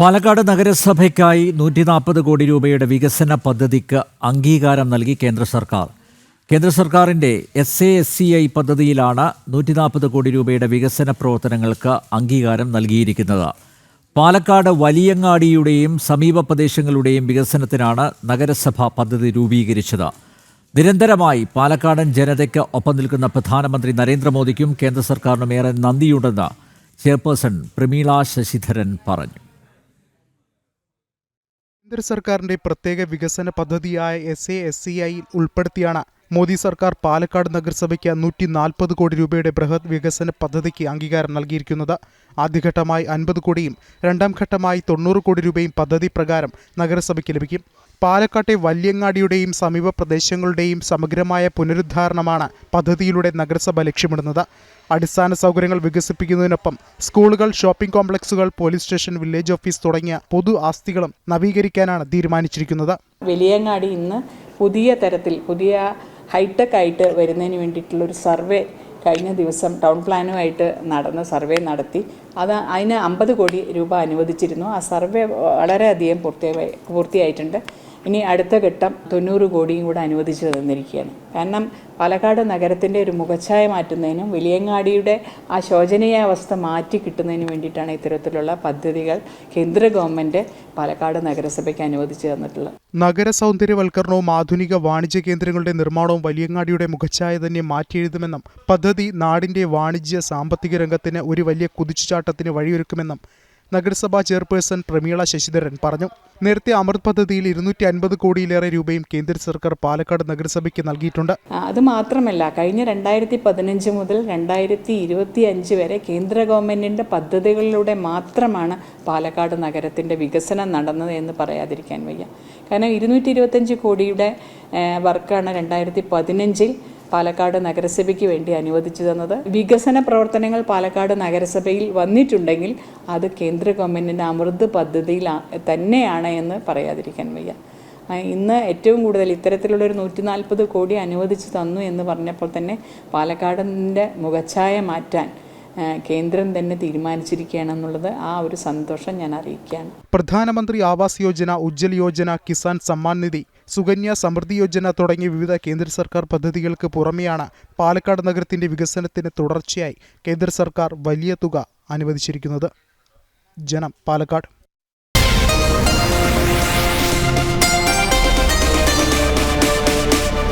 പാലക്കാട് നഗരസഭയ്ക്കായി നൂറ്റി നാൽപ്പത് കോടി രൂപയുടെ വികസന പദ്ധതിക്ക് അംഗീകാരം നൽകി കേന്ദ്ര സർക്കാർ. കേന്ദ്ര സർക്കാരിന്റെ S A S C I പദ്ധതിയിലാണ് നൂറ്റി നാൽപ്പത് കോടി രൂപയുടെ വികസന പ്രവർത്തനങ്ങൾക്ക് അംഗീകാരം നൽകിയിരിക്കുന്നത്. പാലക്കാട് വലിയങ്ങാടിയുടെയും സമീപ പ്രദേശങ്ങളുടെയും വികസനത്തിനാണ് നഗരസഭ പദ്ധതി രൂപീകരിച്ചത്. നിരന്തരമായി പാലക്കാടൻ ജനതയ്ക്ക് ഒപ്പം നിൽക്കുന്ന പ്രധാനമന്ത്രി നരേന്ദ്രമോദിക്കും കേന്ദ്ര സർക്കാരിനും ഏറെ നന്ദിയുണ്ടെന്ന് ചെയർപേഴ്സൺ പ്രമീള ശശിധരൻ പറഞ്ഞു. കേന്ദ്ര സർക്കാരിന്റെ പ്രത്യേക വികസന പദ്ധതിയായ എസ് എ എസ് സി ഐയിൽ ഉൾപ്പെടുത്തിയാണ്. മോദി സർക്കാർ പാലക്കാട് നഗരസഭയ്ക്ക് നൂറ്റി നാൽപ്പത് കോടി രൂപയുടെ ബൃഹത് വികസന പദ്ധതിക്ക് അംഗീകാരം നൽകിയിരിക്കുന്നത്. ആദ്യഘട്ടമായി അൻപത് കോടിയും രണ്ടാം ഘട്ടമായി തൊണ്ണൂറ് കോടി രൂപയും പദ്ധതി പ്രകാരം നഗരസഭയ്ക്ക് ലഭിക്കും. പാലക്കാട്ടെ വല്യങ്ങാടിയുടെയും സമീപ പ്രദേശങ്ങളുടെയും സമഗ്രമായ പുനരുദ്ധാരണമാണ് പദ്ധതിയിലൂടെ നഗരസഭ ലക്ഷ്യമിടുന്നത്. അടിസ്ഥാന സൗകര്യങ്ങൾ വികസിപ്പിക്കുന്നതിനൊപ്പം സ്കൂളുകൾ ഷോപ്പിംഗ് കോംപ്ലക്സുകൾ പോലീസ് സ്റ്റേഷൻ വില്ലേജ് ഓഫീസ് തുടങ്ങിയ പൊതു ആസ്തികളും നവീകരിക്കാനാണ് തീരുമാനിച്ചിരിക്കുന്നത്. വലിയങ്ങാടി ഇന്ന് പുതിയ തരത്തിൽ പുതിയ ഹൈടെക് ആയിട്ട് വരുന്നതിന് വേണ്ടിയിട്ടുള്ള ഒരു സർവേ കഴിഞ്ഞ ദിവസം ടൗൺ പ്ലാനുമായിട്ട് നടന്ന സർവേ നടത്തി. അത് അതിന് അമ്പത് കോടി രൂപ അനുവദിച്ചിരുന്നു. ആ സർവേ വളരെയധികം പൂർത്തിയായി പൂർത്തിയായിട്ടുണ്ട്. ഇനി അടുത്ത ഘട്ടം തൊണ്ണൂറ് കോടിയും കൂടെ അനുവദിച്ചു തന്നിരിക്കുകയാണ്. കാരണം പാലക്കാട് നഗരത്തിന്റെ ഒരു മുഖച്ഛായ മാറ്റുന്നതിനും വലിയങ്ങാടിയുടെ ആ ശോചനീയ അവസ്ഥ മാറ്റി കിട്ടുന്നതിന് വേണ്ടിയിട്ടാണ് ഇത്തരത്തിലുള്ള പദ്ധതികൾ കേന്ദ്ര ഗവൺമെന്റ് പാലക്കാട് നഗരസഭയ്ക്ക് അനുവദിച്ചു തന്നിട്ടുള്ളത്. നഗര സൗന്ദര്യവൽക്കരണവും ആധുനിക വാണിജ്യ കേന്ദ്രങ്ങളുടെ നിർമ്മാണവും വലിയങ്ങാടിയുടെ മുഖച്ഛായ തന്നെ മാറ്റിയെഴുതുമെന്നും പദ്ധതി നാടിന്റെ വാണിജ്യ സാമ്പത്തിക രംഗത്തിന് ഒരു വലിയ കുതിച്ചുചാട്ടത്തിന് വഴിയൊരുക്കുമെന്നും നഗരസഭാ ചെയർപേഴ്സൺ പ്രമീള ശശിധരൻ പറഞ്ഞു. നേരത്തെ അമൃത് പദ്ധതിയിൽ ഇരുന്നൂറ്റി അൻപത് കോടിയിലേറെ രൂപയും കേന്ദ്ര സർക്കാർ പാലക്കാട് നഗരസഭയ്ക്ക് നൽകിയിട്ടുണ്ട്. അത് മാത്രമല്ല കഴിഞ്ഞ രണ്ടായിരത്തി പതിനഞ്ച് മുതൽ രണ്ടായിരത്തി ഇരുപത്തി അഞ്ച് വരെ കേന്ദ്ര ഗവൺമെന്റിന്റെ പദ്ധതികളിലൂടെ മാത്രമാണ് പാലക്കാട് നഗരത്തിന്റെ വികസനം നടന്നത് എന്ന് പറയാതിരിക്കാൻ വയ്യ. കാരണം ഇരുന്നൂറ്റി ഇരുപത്തഞ്ച് കോടിയുടെ വർക്കാണ് രണ്ടായിരത്തി പതിനഞ്ചിൽ പാലക്കാട് നഗരസഭയ്ക്ക് വേണ്ടി അനുവദിച്ചു തന്നത് വികസന പ്രവർത്തനങ്ങൾ പാലക്കാട് നഗരസഭയിൽ വന്നിട്ടുണ്ടെങ്കിൽ അത് കേന്ദ്ര ഗവൺമെന്റിന്റെ അമൃത് പദ്ധതിയിൽ തന്നെയാണ് എന്ന് പറയാതിരിക്കാൻ വയ്യ. ഇന്ന് ഏറ്റവും കൂടുതൽ ഇത്തരത്തിലുള്ള ഒരു നൂറ്റി നാൽപ്പത് കോടി അനുവദിച്ചു തന്നു എന്ന് പറഞ്ഞപ്പോൾ തന്നെ പാലക്കാടിന്റെ മുഖച്ഛായ മാറ്റാൻ കേന്ദ്രം തന്നെ തീരുമാനിച്ചിരിക്കുകയാണെന്നുള്ളത് ആ ഒരു സന്തോഷം ഞാൻ അറിയിക്കുകയാണ്. പ്രധാനമന്ത്രി ആവാസ് യോജന ഉജ്ജൽ യോജന കിസാൻ സമ്മാൻ നിധി സുകന്യ സമൃദ്ധി യോജന തുടങ്ങിയ വിവിധ കേന്ദ്ര സർക്കാർ പദ്ധതികൾക്ക് പുറമെയാണ് പാലക്കാട് നഗരത്തിന്റെ വികസനത്തിന് തുടർച്ചയായി കേന്ദ്ര സർക്കാർ വലിയ തുക അനുവദിച്ചിരിക്കുന്നത്. ജനം പാലക്കാട്.